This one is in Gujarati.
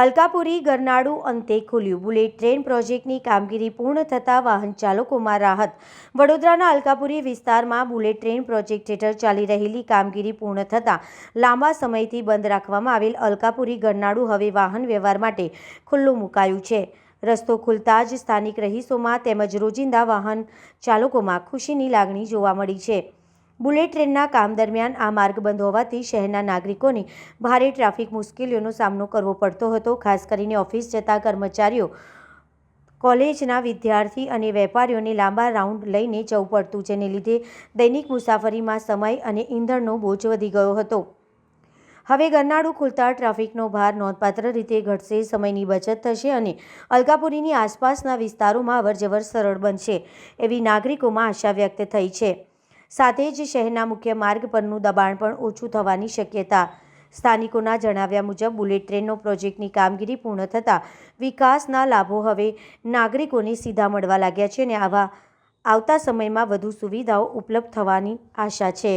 અલકાપુરી, ગરનાળુ અંતે ખુલ્યું. બુલેટ ટ્રેન પ્રોજેક્ટની કામગીરી પૂર્ણ થતાં વાહન ચાલકોમાં રાહત. વડોદરાના અલકાપુરી વિસ્તારમાં બુલેટ ટ્રેન પ્રોજેક્ટ હેઠળ ચાલી રહેલી કામગીરી પૂર્ણ થતાં લાંબા સમયથી બંધ રાખવામાં આવેલ અલકાપુરી, ગરનાળુ હવે વાહન વ્યવહાર માટે ખુલ્લું મુકાયું છે. રસ્તો ખુલતા જ સ્થાનિક રહીશોમાં તેમજ રોજિંદા વાહન ચાલકોમાં ખુશીની લાગણી જોવા મળી છે. બુલેટ ટ્રેનના કામ દરમિયાન આ માર્ગ બંધ હોવાથી શહેરના નાગરિકોને ભારે ટ્રાફિક મુશ્કેલીઓનો સામનો કરવો પડતો હતો. ખાસ કરીને ઓફિસ જતા કર્મચારીઓ, કોલેજના વિદ્યાર્થી અને વેપારીઓને લાંબા રાઉન્ડ લઈને જવું પડતું, જેને લીધે દૈનિક મુસાફરીમાં સમય અને ઈંધણનો બોજ વધી ગયો હતો. હવે ગરનાળું ખુલતા ટ્રાફિકનો ભાર નોંધપાત્ર રીતે ઘટશે, સમયની બચત થશે અને અલકાપુરીની આસપાસના વિસ્તારોમાં અવરજવર સરળ બનશે, એવી નાગરિકોમાં આશા વ્યક્ત થઈ છે. સાથે જ શહેરના મુખ્ય માર્ગ પરનું દબાણ પણ ઓછું થવાની શક્યતા. સ્થાનિકોના જણાવ્યા મુજબ, બુલેટ ટ્રેનનો પ્રોજેક્ટની કામગીરી પૂર્ણ થતાં વિકાસના લાભો હવે નાગરિકોને સીધા મળવા લાગ્યા છે અને આવા આવતા સમયમાં વધુ સુવિધાઓ ઉપલબ્ધ થવાની આશા છે.